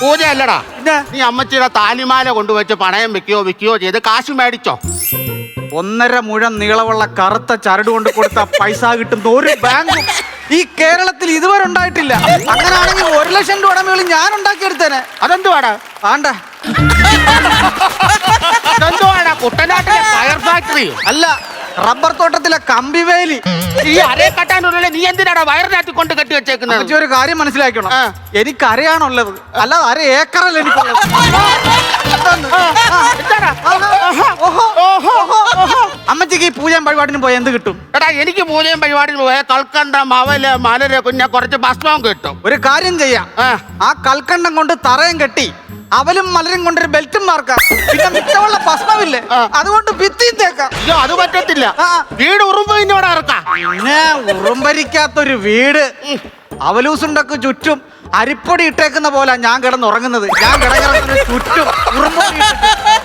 പൂജയല്ലടാ. അല്ലടാ നീ അമ്മച്ചിയുടെ താലിമാല കൊണ്ടുവച്ച് പണയം വെക്കുകയോ വിൽക്കുകയോ ചെയ്ത് കാശ് മേടിച്ചോ. ഒന്നര മുഴം നീളമുള്ള കറുത്ത ചരട് കൊണ്ട് കൊടുത്ത പൈസ കിട്ടുന്ന ഒരു ബാങ്കും ഈ കേരളത്തിൽ ഇതുവരെ ഉണ്ടായിട്ടില്ല. അങ്ങനെയാണെങ്കിൽ ഒരു ലക്ഷം രൂപ മേളിൽ ഞാൻ ഉണ്ടാക്കിയെടുത്തേനെ. അതെന്തുവാടാ? ആണ്ട. കുട്ടനാട്ടിലെ ഫാക്ടറി അല്ല റബ്ബർ തോട്ടത്തിലെ കമ്പി വേലി. ഈ അരയെ കെട്ടാനുള്ള നീ എന്തിനാടാ വയറിനകത്ത് കൊണ്ട് കെട്ടി വെച്ചേക്കുന്നത്? ഒരു കാര്യം മനസ്സിലാക്കണം. എനിക്ക് അരയാണുള്ളത് അല്ലാതെ അര ഏക്കറല്ല എനിക്കുള്ളത് അമ്മച്ചിക്ക് ഈ പൂജയും പരിപാടിനും പോയി എന്ത് കിട്ടും? എടാ എനിക്ക് പൂജയും പരിപാടികൾ പോയ കൽക്കണ്ടം മവൽ മലര് കുഞ്ഞ കുറച്ച് ഭക്ഷണവും കിട്ടും. ഒരു കാര്യം ചെയ്യാം. ആ. കൽക്കണ്ടം കൊണ്ട് തറയും കെട്ടി അവലും മലരും കൊണ്ടൊരു ബെൽറ്റും മാർക്കാം. പിന്നെ മിച്ചമുള്ള ഭസ്മമില്ലേ? അതുകൊണ്ട് ഭിത്തിയും തേക്കാം. അയ്യോ അത് പറ്റത്തില്ല. വീട് ഉറുമ്പ് ഇന്നോടെ ഇറക്കാം. പിന്നെ ഉറുമ്പരിക്കാത്തൊരു വീട്. അവലൂസുണ്ടൊക്കെ ചുറ്റും അരിപ്പൊടി ഇട്ടേക്കുന്ന പോലെ ഞാൻ കിടന്നുറങ്ങുന്നത്. ഞാൻ ഇട്ടിട്ട്